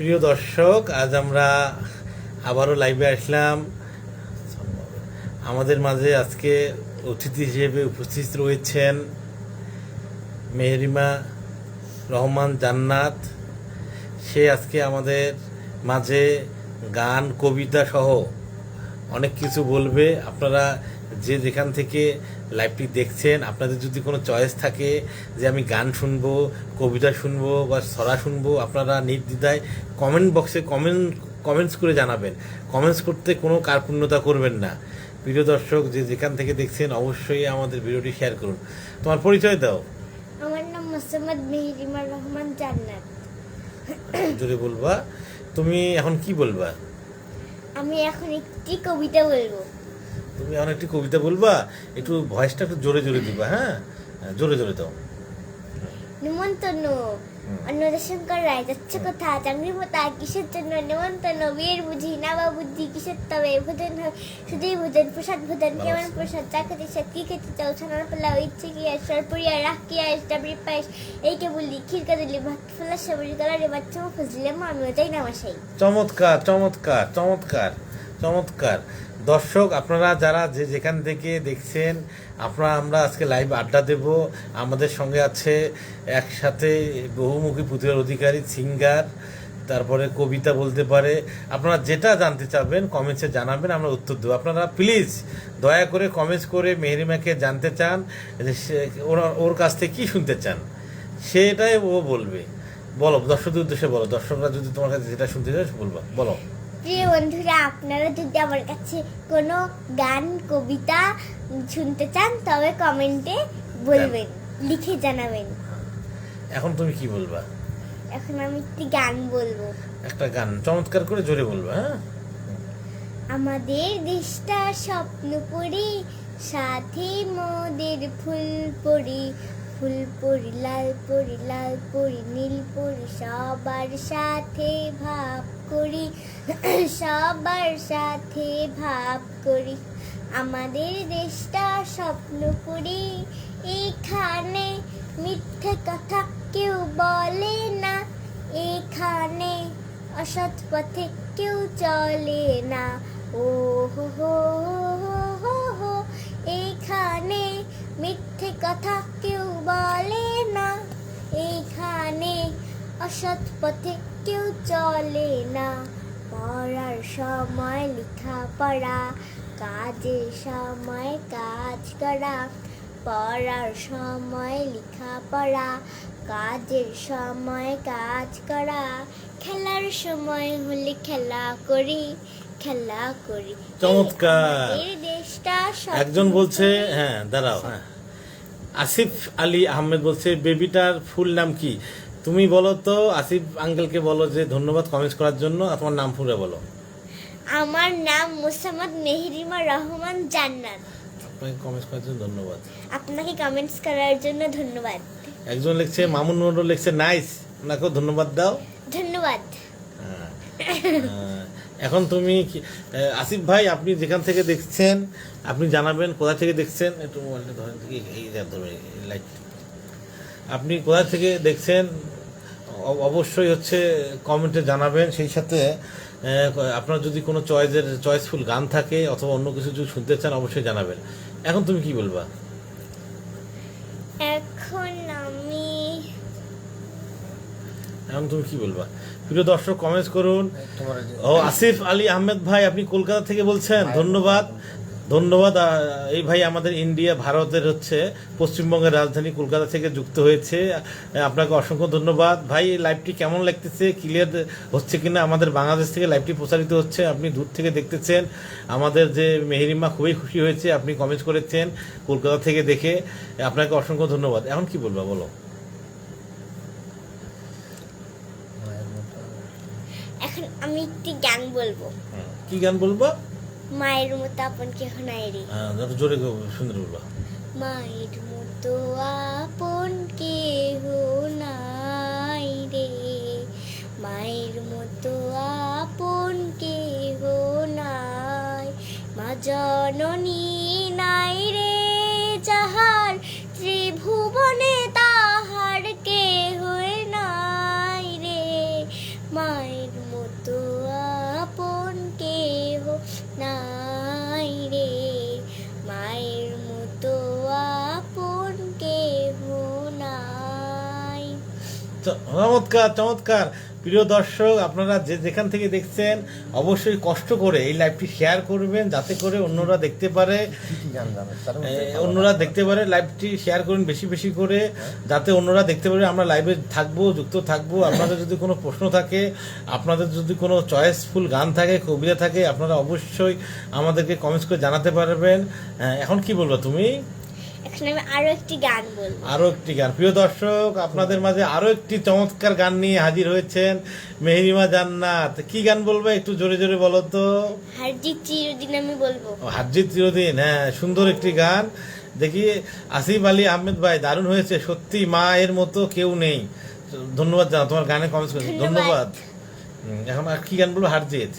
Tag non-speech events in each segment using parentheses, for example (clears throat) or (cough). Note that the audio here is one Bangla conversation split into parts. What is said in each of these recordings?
প্রিয় দর্শক, আজ আমরা আবারও লাইভে আসলাম। আমাদের মাঝে আজকে অতিথি হিসেবে উপস্থিত রয়েছেন মেহরিমা রহমান জান্নাত। সে আজকে আমাদের মাঝে গান, কবিতা সহ অনেক কিছু বলবে। আপনারা যে যেখান থেকে লাইভটি দেখছেন আপনাদের যদি কোনো চয়েস থাকে যে আমি গান শুনব কবিতা শুনব বা ছড়া শুনব আপনারা নির্দ্বিধায় কমেন্ট বক্সে কমেন্ট কমেন্টস করে জানাবেন। কমেন্টস করতে কোনো কার্পণ্যতা করবেন না। প্রিয় দর্শক যে যেখান থেকে দেখছেন অবশ্যই আমাদের ভিডিওটি শেয়ার করুন। তোমার পরিচয় দাও। আমার নাম মোসাম্মদ মেহরিমা রহমান জান্নাত। জোরে বলবা। তুমি এখন কি বলবা? আমি এখন একটি কবিতা বলব। তুমি এখন একটি কবিতা বলবা একটু ভয়েসটা একটু জোরে জোরে দিবা হ্যাঁ? হ্যাঁ, জোরে জোরে দাও। নিমন্ত্রণ অন্নদাশঙ্কর রায় যাচ্ছে কথা? চাকরি মতা কিসের জন্য? নিমন্ত্রণ বিয়ের বুঝি না বা বুদ্ধি কিসের তবে? ভোজন হয় শুধুই ভোজন প্রসাদ ভোজন কেমন প্রসাদ? চা খেতে সাথ কি খেতে চাও? ছানার পোলাও ইচ্ছে কি আর সরপুরিয়া রাখ কি আর ডাবরি পায়েস? এই কে বললি ক্ষীর কাদলি ভাত ফোলা সবরি বাচ্চা খুঁজলে আমিও তাই না মাসাই চমৎকার চমৎকার চমৎকার। চমৎকার। দর্শক, আপনারা যারা যে যেখান থেকে দেখছেন, আপনারা, আমরা আজকে লাইভ আড্ডা দেব। আমাদের সঙ্গে আছে একসাথে বহুমুখী প্রতিভার অধিকারী, সিঙ্গার, তারপরে কবিতা বলতে পারে। আপনারা যেটা জানতে চাবেন কমেন্টসে জানাবেন, আমরা উত্তর দেবো। আপনারা প্লিজ দয়া করে কমেন্টস করে মেহরিমাকে জানতে চান ওরা, ওর কাছ থেকে কী শুনতে চান? সেটাই ও বলবে। বলো, দর্শকদের উদ্দেশ্যে বলো। দর্শকরা যদি তোমার কাছে যেটা শুনতে চায়, বলব। বলো। প্রিয় বন্ধুরা আপনারা যদি আমার কাছে কোনো গান কবিতা শুনতে চান তবে কমেন্টে বলবেন লিখে জানাবেন। এখন তুমি কি বলবা? এখন আমি একটি গান বলব। একটা গান চমৎকার করে জোরে বলবা হ্যাঁ? আমাদের দেশটা স্বপ্ন পরি সাথে মোদের ফুল পরি ফুল পরি, লাল পরি লাল পরি, নীল পরি, সবার সাথে ভাব করি, সবার সাথে ভাব করি। আমাদের দেশটা স্বপ্ন পরি, এখানে মিথ্যে কথা কেউ বলে না, এখানে অসৎ পথে কেউ চলে না। ও হো হো হো হো, এখানে মিথ্যে কথা কেউ বলে না। এখানে অসৎ পথে কেউ চলে না। পড়ার সময় লেখা পড়া কাজের সময় কাজ করা। পড়ার সময় লেখা পড়া কাজের সময় কাজ করা। খেলার সময় হলে খেলা করি খেলা করি। চমৎকার। দেশটা একজন বলছে হ্যাঁ দাঁড়াও। হ্যাঁ আসিফ আলী আহমেদ বলছে বেবিটার ফুল নাম কি? তুমি বলো তো আসিফ আঙ্কেলকে বলো যে ধন্যবাদ কমেন্টস করার জন্য তোমার নাম পুরো বলো। আমার নাম মোসাম্মদ মেহরিমা রহমান জান্নাত। আপনাকে কমেন্টস করার জন্য ধন্যবাদ। আপনাকে কমেন্টস করার জন্য ধন্যবাদ। একজন লিখছে মামুন মন্ডল লিখছে নাইস। ওনাকেও ধন্যবাদ দাও। ধন্যবাদ। হ্যাঁ। (laughs) এখন তুমি আসিফ ভাই আপনি যেখান থেকে দেখছেন আপনি জানাবেন কোথা থেকে দেখছেন একটু মোবাইলটা ধরেন এই এই যে ধরে এই লাইট আপনি কোথা থেকে দেখছেন অবশ্যই হচ্ছে কমেন্টে জানাবেন সেই সাথে আপনার যদি কোনো চয়েসের চয়েসফুল গান থাকে অথবা অন্য কিছু যদি শুনতে চান অবশ্যই জানাবেন। এখন তুমি কি বলবা? এখন আমি এখন তুমি কি বলবা? প্রিয় দর্শক কমেন্টস করুন। ও আসিফ আলী আহমেদ ভাই, আপনি কলকাতা থেকে বলছেন। ধন্যবাদ। ধন্যবাদ। এই ভাই আমাদের ইন্ডিয়া, ভারতের হচ্ছে পশ্চিমবঙ্গের রাজধানী কলকাতা থেকে যুক্ত হয়েছে। আপনাকে অসংখ্য ধন্যবাদ। ভাই, এই লাইভটি কেমন লাগতেছে? ক্লিয়ার হচ্ছে কিনা? আমাদের বাংলাদেশ থেকে লাইভটি প্রচারিত হচ্ছে। আপনি দূর থেকে দেখতেছেন। আমাদের যে মেহেরিমা খুবই খুশি হয়েছে। আপনি কমেন্ট করেছেন কলকাতা থেকে দেখে। আপনাকে অসংখ্য ধন্যবাদ। এখন কি বলবা বলো মায়ের মতো এখন আমি একটি গান বলব। কি গান বলব? মায়ের মতো আপন কেহ নাই রে। হ্যাঁ জোরে সুন্দর বলবা। মায়ের মতো আপন কেহ নাই রে। মায়ের মতো আপন কেহ নাই। মা জননী নাই চমৎকার চমৎকার। প্রিয় দর্শক, আপনারা যে যেখান থেকে দেখছেন, অবশ্যই কষ্ট করে এই লাইভটি শেয়ার করবেন, যাতে করে অন্যরা দেখতে পারে অন্যরা দেখতে পারে লাইভটি শেয়ার করুন বেশি বেশি করে, যাতে অন্যরা দেখতে পারে আমরা লাইভে থাকব, যুক্ত থাকব। আপনাদের যদি কোনো প্রশ্ন থাকে, আপনাদের যদি কোনো চয়েসফুল গান থাকে, কবিতা থাকে, আপনারা অবশ্যই আমাদেরকে কমেন্টস করে জানাতে পারবেন। এখন কি বলব তুমি? এখন আমি আরও একটি গান বলব। আরও একটি গান। প্রিয় দর্শক আপনাদের মাঝে আরও একটি চমৎকার গান নিয়ে হাজির হয়েছেন মেহরিমা জান্নাত। কি গান বলবে? একটু জোরে জোরে বলো তো। হারজিত চিরদিন আমি বলব। ও, হারজিত চিরদিন হ্যাঁ সুন্দর একটি গান। দেখি আসিফ আলী আহমেদ ভাই দারুণ হয়েছে সত্যি মা এর মতো কেউ নেই। ধন্যবাদ জানা তোমার গানে কমেন্টস করেছি। ধন্যবাদ। এখন আর কি গান বলব? হারজিৎ।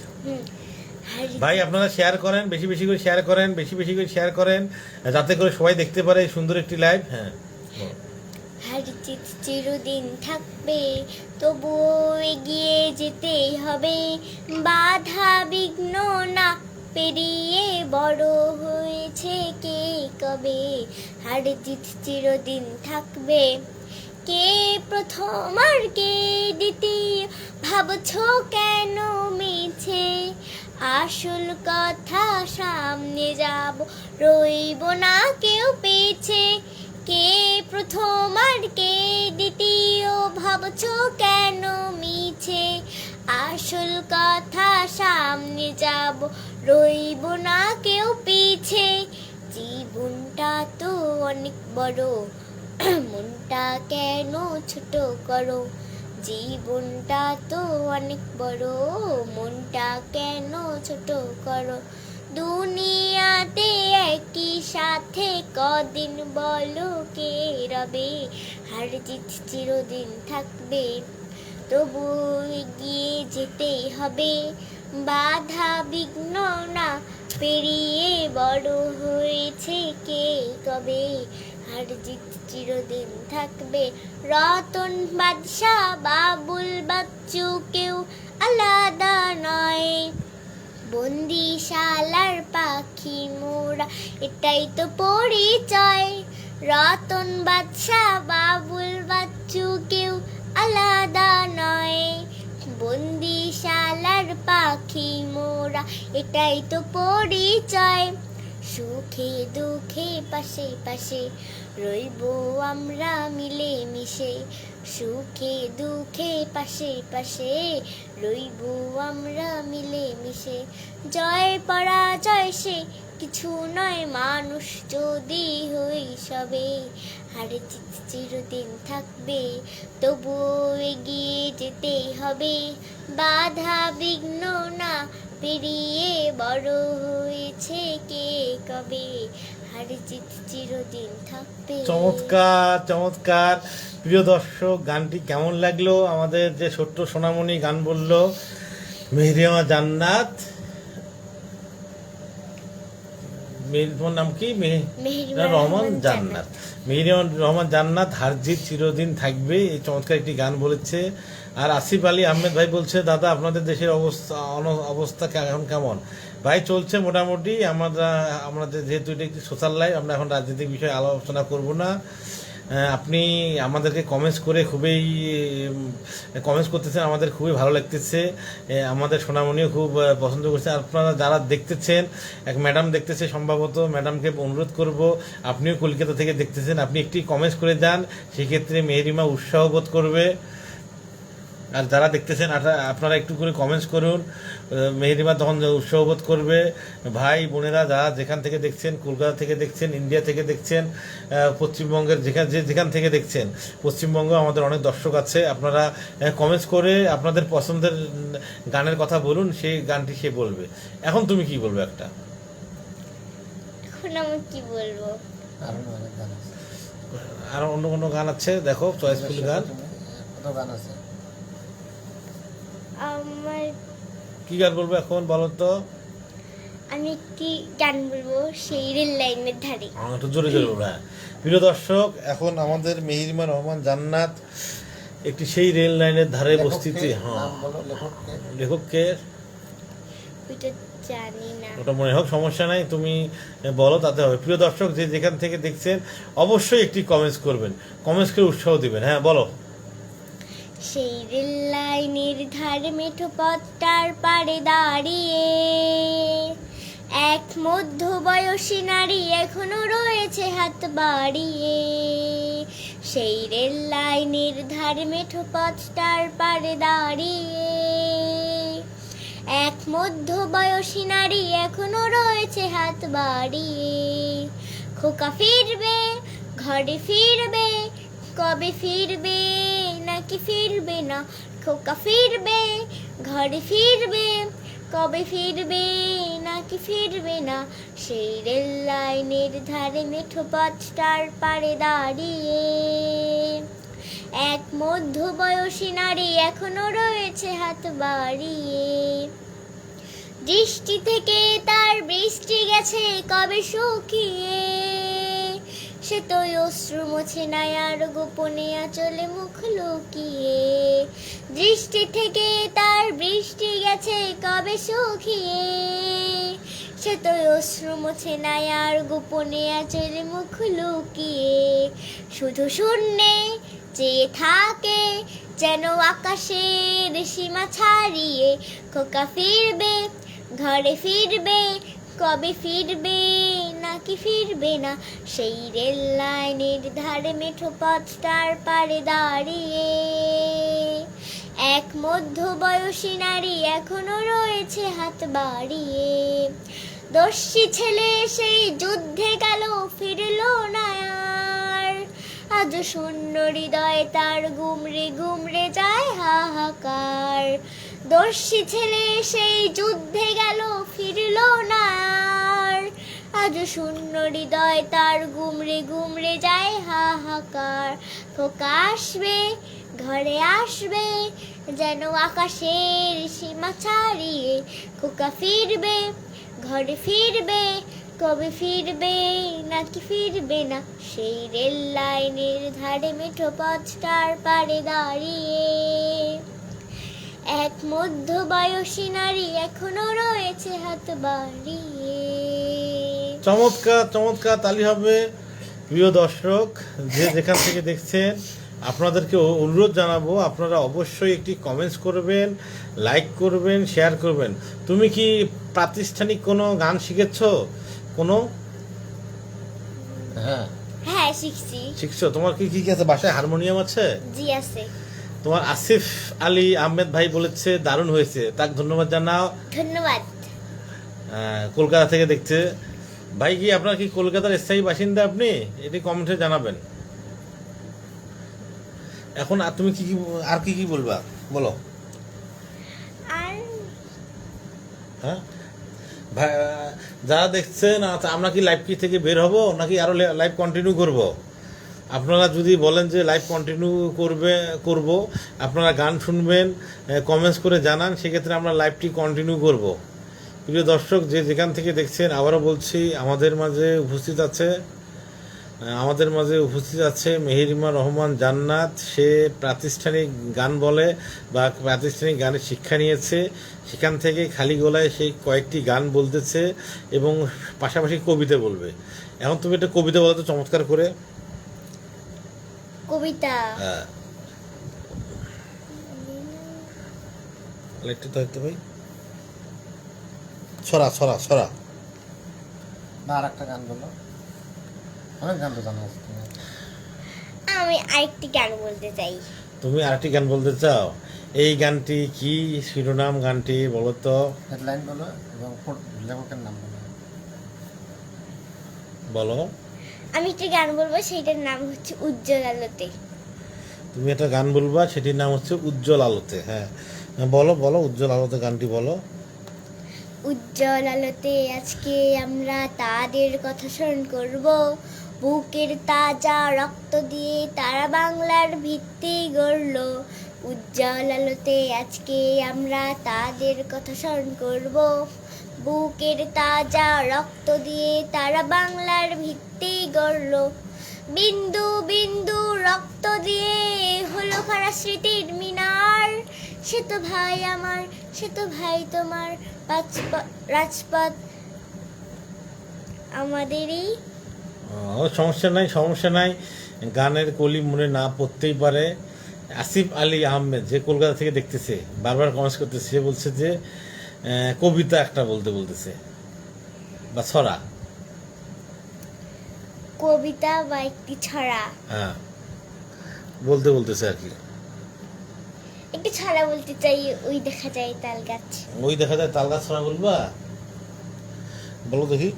ভাই, আপনারা শেয়ার করেন, বেশি বেশি করে শেয়ার করেন, বেশি বেশি করে শেয়ার করেন, যাতে করে সবাই দেখতে পারে সুন্দর একটি লাইভ হ্যাঁ। হারজিত চিরদিন থাকবে, তবুও এগিয়ে যেতেই হবে। বাধা বিঘ্ন না পেরিয়ে বড় হয়েছে কে কবে? হারজিত চিরদিন থাকবে। কে প্রথম আর কে দ্বিতীয়, ভাবছ কেন মিছে? আসল কথা সামনে যাব। রইব না কেউ পিছে। কে প্রথম আর কে দ্বিতীয়, ভাবছ কেন মিছে? আসল কথা সামনে যাব। রইব না কেউ পিছে। জীবনটা তো অনেক বড়। (clears throat) মনটা কেন ছোট করো? জীবনটা তো অনেক বড়, মনটা কেন ছোট করো? দুনিয়াতে একই সাথে কদিন বলো কে রবে? হার জিত চিরদিন থাকবে, তবু এগিয়ে যেতেই হবে। বাধা বিঘ্ন না পেরিয়ে বড় হয়েছে কে কবে? হার জিত চিরদিন থাকবে। রতন বাদশাহ, বাবুল বাচ্চু কেউ আলাদা নয়। বন্দিশালার পাখি মোরা, এটাই তো পরিচয়। রতন বাদশাহ, বাবুল বাচ্চু কেউ আলাদা নয়। বন্দিশালার পাখি মোরা, এটাই তো পরিচয়। সুখে দুঃখে পাশে পাশে রইব আমরা মিলে মিশে সুখে, দুঃখে, পাশে পাশে। রইব আমরা মিলে মিশে জয় পরাজয় সে। কিছু নয় মানুষ যদি হই সবে, হারে চিরদিন থাকবে, তবুও এগিয়ে যেতেই হবে। বাধা বিঘ্ন না পেরিয়ে বড় হয়েছে কে কবে? চমৎকার চমৎকার। প্রিয় দর্শক গানটি কেমন লাগল? আমাদের যে ছোট্ট সোনামণি গান বলল মেহরিমা জান্নাত। তোমার নাম কি? রহমান জান্নাত। মেহরিমা রহমান জান্নাত হারজিত চিরদিন থাকবে। এই চমৎকার একটি গান বলেছে। আর আসিফ আলী আহমেদ ভাই বলছে দাদা আপনাদের দেশের অবস্থা অবস্থা এখন কেমন? ভাই, চলছে মোটামুটি। আমরা, আমাদের যেহেতু এটা একটি সোশ্যাল লাইফ আমরা এখন রাজনৈতিক বিষয়ে আলোচনা করব না। আপনি আমাদেরকে কমেন্টস করে খুবই কমেন্টস করতেছেন, আমাদের খুবই ভালো লাগতেছে। আমাদের সোনামণিও খুব পছন্দ করছে। আপনারা যারা দেখতেছেন, এক ম্যাডাম দেখতেছে, সম্ভবত ম্যাডামকে অনুরোধ করব, আপনিও কলকাতা থেকে দেখতেছেন, আপনি একটি কমেন্টস করে যান, সেক্ষেত্রে মেহেরিমা উৎসাহ বোধ করবে। আর যারা দেখতেছেন আপনারা একটু করে কমেন্টস করুন মেহেরিমা তখন উৎসাহ বোধ করবে ভাই বোনেরা যারা যেখান থেকে দেখছেন কলকাতা থেকে দেখছেন ইন্ডিয়া থেকে দেখছেন পশ্চিমবঙ্গের যেখান যে যেখান থেকে দেখছেন পশ্চিমবঙ্গে আমাদের অনেক দর্শক আছে আপনারা কমেন্টস করে আপনাদের পছন্দের গানের কথা বলুন সেই গানটি সে বলবে এখন তুমি কি বলবে একটা এখন আমি কি বলব আরও অনেক গান আছে আর অন্য কোনো গান আছে দেখো চয়েসফুল গান কত গান আছে আমার কি গান বলবে এখন বলো তো? আমি একটি গান বলব সেই রেল লাইনের ধারে। একটু জোরে জোরে বলব হ্যাঁ। প্রিয় দর্শক এখন আমাদের মেহিরমা রহমান জান্নাত একটি সেই রেল লাইনের ধারে বস্তিতে হ্যাঁ। লেখককে। লেখককে? ওইটা জানি না। ওটা মনে হোক সমস্যা নাই তুমি বলো তাতে হবে। প্রিয় দর্শক যে যেখান থেকে দেখছেন অবশ্যই একটি কমেন্টস করবেন। কমেন্টস করে উৎসাহ দিবেন হ্যাঁ বলো। সেই রেল লাইনের ধারে মেঠো পথটার পাড়ে দাঁড়িয়ে। এক মধ্যবয়সী নারী এখনও রয়েছে হাত বাড়িয়ে। সেই রেল লাইনের ধারে মেঠো পথটার পাড়ে দাঁড়িয়ে। এক মধ্যবয়সী নারী এখনও রয়েছে হাত বাড়িয়ে। খোকা ফিরবে, ঘরে ফিরবে, কবে ফিরবে? নাকি ফিরবে না? খোকা ফিরবে, ঘরে ফিরবে, কবে ফিরবে নাকি ফিরবে না? সেই রেল লাইনের ধারে মেঠো পথটার পাড়ে দাঁড়িয়ে। এক মধ্যবয়সী নারী এখনও রয়েছে হাত বাড়িয়ে। দৃষ্টি থেকে তার বৃষ্টি গেছে কবে শুকিয়ে। সে তো অশ্রু মোছে নাই আর গোপনে আচলে মুখ লুকিয়ে। দৃষ্টি থেকে তার বৃষ্টি গেছে কবে শুকিয়ে সে তো অশ্রু মোছে নাই আর গোপনে আচলে মুখ লুকিয়ে। শুধু শূন্যে চেয়ে থাকে যেন আকাশের সীমা ছাড়িয়ে। খোকা ফিরবে, ঘরে ফিরবে, কবে ফিরবে? নাকি ফিরবে না? সেই রেল লাইনের ধারে মেঠো পথটার পাড়ে দাঁড়িয়ে। এক মধ্যবয়সী নারী এখনও রয়েছে হাত বাড়িয়ে। দস্যি ছেলে সেই যুদ্ধে গেল, ফিরলো না আজ শূন্য হৃদয় তার গুমরে গুমরে যায় হাহাকার। দর্শী ছেলে সেই যুদ্ধে গেল, ফিরল না আজ শূন্য হৃদয় তার গুমরে গুমরে যায় হাহাকার। খোকা আসবে ঘরে আসবে, যেন আকাশের সীমা ছাড়িয়ে খোকা ফিরবে, ঘরে ফিরবে, কবে ফিরবে, নাকি ফিরবে না? সেই রেল লাইনের ধারে মেঠো পথটার পাড়ে দাঁড়িয়ে। এক মধ্য বয়সী নারী এখনও রয়েছে হাত বাড়িয়ে। চমৎকার চমৎকার তালি হবে। প্রিয় দর্শক যে যেখান থেকে দেখছেন আপনাদেরকে অনুরোধ জানাব আপনারা অবশ্যই একটি কমেন্টস করবেন লাইক করবেন শেয়ার করবেন। তুমি কি প্রাতিষ্ঠানিক কোনো গান শিখেছ? কোনো? হ্যাঁ। হ্যাঁ শিখছি। শিখছো? তোমার কি কি আছে? বাসায় হারমোনিয়াম আছে? জি আছে। তোমার আসিফ আলী আহমেদ ভাই বলেছে দারুণ হয়েছে। তাকে ধন্যবাদ জানাও। ধন্যবাদ। আহ, কলকাতা থেকে দেখছে ভাই কি আপনার কি কলকাতার স্থায়ী বাসিন্দা আপনি? এটি কমেন্টে জানাবেন। এখন আর তুমি কি কি আর কি কি বলবা? বলো। হ্যাঁ? ভাই যারা দেখছেন আচ্ছা, আমরা কি লাইভ কি থেকে বের হব নাকি আরও লাইভ কন্টিনিউ করব? আপনারা যদি বলেন যে লাইভ কন্টিনিউ করবে করব আপনারা গান শুনবেন কমেন্টস করে জানান সেক্ষেত্রে আমরা লাইভটি কন্টিনিউ করব। প্রিয় দর্শক যে যেখান থেকে দেখছেন আবারও বলছি আমাদের মাঝে উপস্থিত আছে আমাদের মাঝে উপস্থিত আছে মেহেরিমা রহমান জান্নাত। সে প্রাতিষ্ঠানিক গান বলে বা প্রাতিষ্ঠানিক গানের শিক্ষা নিয়েছে। সেখান থেকে খালি গলায় সেই কয়েকটি গান বলতেছে এবং পাশাপাশি কবিতা বলবে। এখন তুমি একটা কবিতা বলো তো চমৎকার করে। কবিতা। হ্যাঁ। একটু তো একটু ভাই। ছড়া ছড়া ছড়া। বা আর একটা গান বলো। অনেক গান তো জানা। আমি আরেকটি গান বলতে চাই। তুমি আরেকটি গান বলতে চাও? এই গানটি কি শিরোনাম গানটি বলো তো? হেডলাইন বলো এবং লেখকের নাম বলো। বলো। আমি একটি গান বলব সেইটার নাম হচ্ছে উজ্জ্বল আলোতে। তুমি একটা গান বলবা সেটির নাম হচ্ছে উজ্জ্বল আলোতে হ্যাঁ। বলো বলো উজ্জ্বল আলোতে গানটি বলো। উজ্জ্বল আলোতে আজকে আমরা তাদের কথা স্মরণ করব। বুকের তাজা রক্ত দিয়ে তারা বাংলার ভিত্তি গড়ল। উজ্জ্বল আলোতে আজকে আমরা তাদের কথা স্মরণ করব। বুকের তাজা রক্ত দিয়ে তারা বাংলার ভিত্তি গড়ল। বিন্দু বিন্দু রক্ত দিয়ে হলো খারা স্মৃতির মিনার। সে তো ভাই আমার সে তো ভাই তোমার রাজপথ আমাদেরই। ও সমস্যা নাই সমস্যা নাই। গানের কলি মনে না পড়তেই পারে। আসিফ আলী আহমেদ যে কলকাতা থেকে দেখতেছে বারবার কমেন্টস করতেছে সে বলছে যে কবিতা একটা বলতে বলতেছে বা ছড়া। কবিতা বা একটি ছড়া। হ্যাঁ বলতে বলতেছে আর কি। একটি ছড়া বলতে চাই ওই দেখা যায় তাল গাছ। ওই দেখা যায় তাল গাছ ছড়া বলবা? বলো দেখি।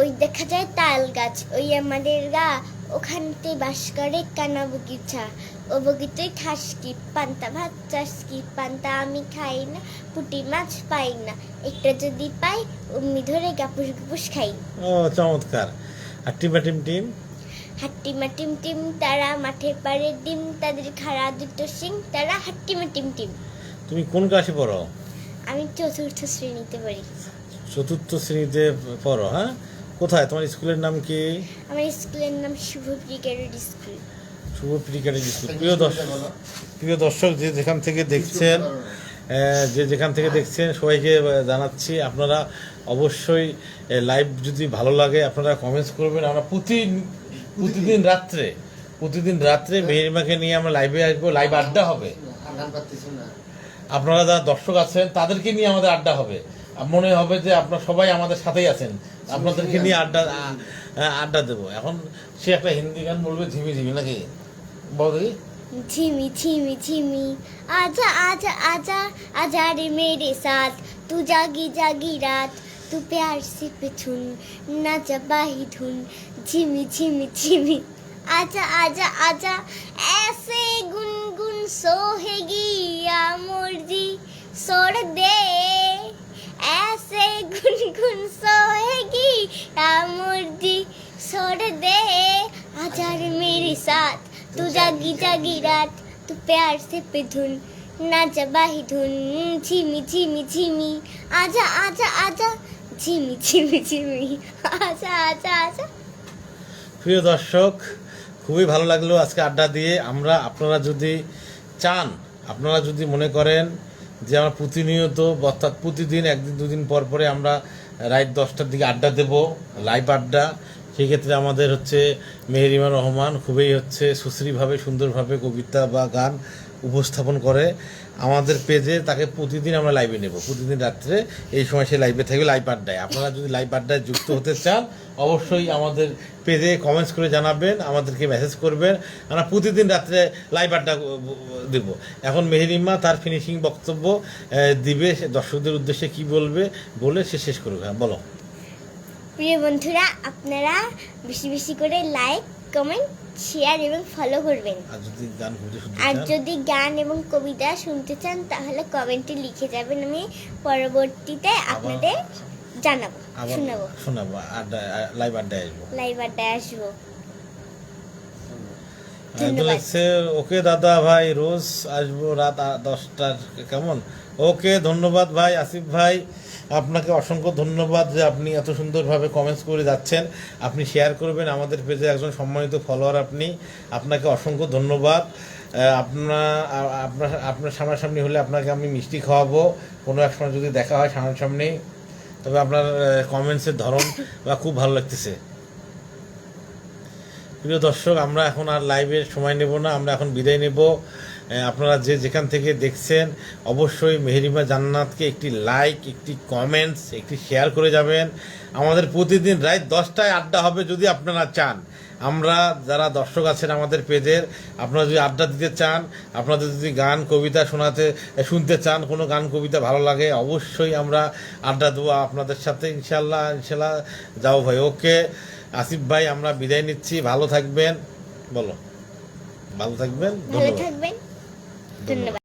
ওই দেখা যায় তাল গাছ ওই আমাদের গা ওখানতে বাস করে কানা বগিচা ও বগিচায় খাস কি পান্তা ভাত চাষ কি পান্তা আমি খাই না পুটি মাছ পাই না। একটা যদি পাই অমনি ধরে গাপুস গুপুস খাই। ও চমৎকার। আর টিমা টিম টিম? হাট্টিমা টিম টিম তারা মাঠে পারে ডিম তাদের খাড়া দুটো সিং তারা হাট্টিমা টিম টিম। তুমি কোন ক্লাসে পড়ো? আমি চতুর্থ শ্রেণীতে পড়ি। চতুর্থ শ্রেণীতে পড়ো হ্যাঁ? কোথায়? তোমার স্কুলের নাম কি? আমার স্কুলের নাম শুভ ব্রিগেডের স্কুল। শুভ প্রিকারি স্কুল। প্রিয় দর্শক প্রিয় দর্শক যে যেখান থেকে দেখছেন যে যেখান থেকে দেখছেন সবাইকে জানাচ্ছি আপনারা অবশ্যই লাইভ যদি ভালো লাগে আপনারা কমেন্টস করবেন। আমরা প্রতি প্রতিদিন রাত্রে প্রতিদিন রাত্রে মেয়ের মাকে নিয়ে আমরা লাইভে আসব লাইভ আড্ডা হবে। আপনারা যারা দর্শক আছেন, তাদেরকে নিয়ে আমাদের আড্ডা হবে। মনে হবে যে আপনারা সবাই আমাদের সাথেই আছেন। আপনাদেরকে নিয়ে আড্ডা আড্ডা দেবো। এখন সে একটা হিন্দি গান বলবে, ঝিমি ঝিমি নাকি? বলি ঝিমি ঝিমি ঝিমি, আজা আজা আজা আজা রে মেরে সাথ, তু জাগি জাগি রাত। तू प्यार से पिछुन ना जबाही धुन झिमी झिमी झिमी आजा आजा आजा ऐसे गुनगुन सोहेगी या मुर्जी सोड़ दे ऐसे गुनगुन सोहेगी या मुर्जी छोड़ दे आजा रे मेरे साथ तू जागी जागी रात तू प्यार से पे धुन ना जबाही धुन झिमी झिमी झिमी आजा आजा आजा ঝিমি ঝিমি ঝিমি। আচ্ছা আচ্ছা আচ্ছা। প্রিয় দর্শক, খুবই ভালো লাগল আজকে আড্ডা দিয়ে। আমরা, আপনারা যদি চান, আপনারা যদি মনে করেন যে আমরা প্রতিনিয়ত, অর্থাৎ প্রতিদিন, একদিন, দুদিন পর পরে আমরা রাইট দশটার দিকে আড্ডা দেব, লাইভ আড্ডা সেক্ষেত্রে আমাদের হচ্ছে মেহরিমা রহমান, খুবই হচ্ছে সুশ্রীভাবে, সুন্দরভাবে কবিতা বা গান উপস্থাপন করে আমাদের পেজে তাকে প্রতিদিন আমরা লাইভে নেব। প্রতিদিন রাত্রে এই সময় সে লাইভে থাকবে লাইভ আড্ডায়। আপনারা যদি লাইভ আড্ডায় যুক্ত হতে চান, অবশ্যই আমাদের পেজে কমেন্টস করে জানাবেন, আমাদেরকে মেসেজ করবেন। আমরা প্রতিদিন রাত্রে লাইভ আড্ডা দেব। এখন মেহেরিমা তার ফিনিশিং বক্তব্য দিবে দর্শকদের উদ্দেশ্যে কি বলবে, বলে সে শেষ করবে। হ্যাঁ বলো। প্রিয় বন্ধুরা, আপনারা বেশি বেশি করে লাইক কমেন্ট শেয়ার এবং ফলো করবেন। আর যদি গান এবং কবিতা শুনতে চান তাহলে কমেন্টে লিখে যাবেন আমি। পরবর্তীতে আপনাদের জানাব শোনাবো। শোনাবো লাইভ আড্ডায় আসব। লাইভ আড্ডায় আসব। একজন ওকে দাদা ভাই রোজ আসব রাত দশটার কেমন? ওকে ধন্যবাদ ভাই আসিফ ভাই। আপনাকে অসংখ্য ধন্যবাদ যে আপনি এত সুন্দরভাবে কমেন্টস করে যাচ্ছেন। আপনি শেয়ার করবেন আমাদের পেজে একজন সম্মানিত ফলোয়ার আপনি। আপনাকে অসংখ্য ধন্যবাদ। আপনার আপনার আপনার সামনাসামনি হলে আপনাকে আমি মিষ্টি খাওয়াবো। কোনো এক সময় যদি দেখা হয় সামনাসামনি, তবে আপনার কমেন্টসের ধরন বা খুব ভালো লাগতেছে। প্রিয় দর্শক, আমরা এখন আর লাইভের সময় নেব না। আমরা এখন বিদায় নেব। আপনারা যে যেখান থেকে দেখছেন অবশ্যই মেহেরিমা জান্নাতকে একটি লাইক একটি কমেন্টস একটি শেয়ার করে যাবেন। আমাদের প্রতিদিন রাত দশটায় আড্ডা হবে যদি আপনারা চান। আমরা যারা দর্শক আছেন আমাদের পেজের আপনারা যদি আড্ডা দিতে চান আপনাদের যদি গান কবিতা শোনাতে শুনতে চান কোনো গান কবিতা ভালো লাগে অবশ্যই আমরা আড্ডা দেবো আপনাদের সাথে। ইনশাল্লাহ ইনশাল্লাহ যাও ভাই। ওকে আসিফ ভাই আমরা বিদায় নিচ্ছি। ভালো থাকবেন। বলো। ভালো থাকবেন। ধন্যবাদ। থাকবেন। ধন্যবাদ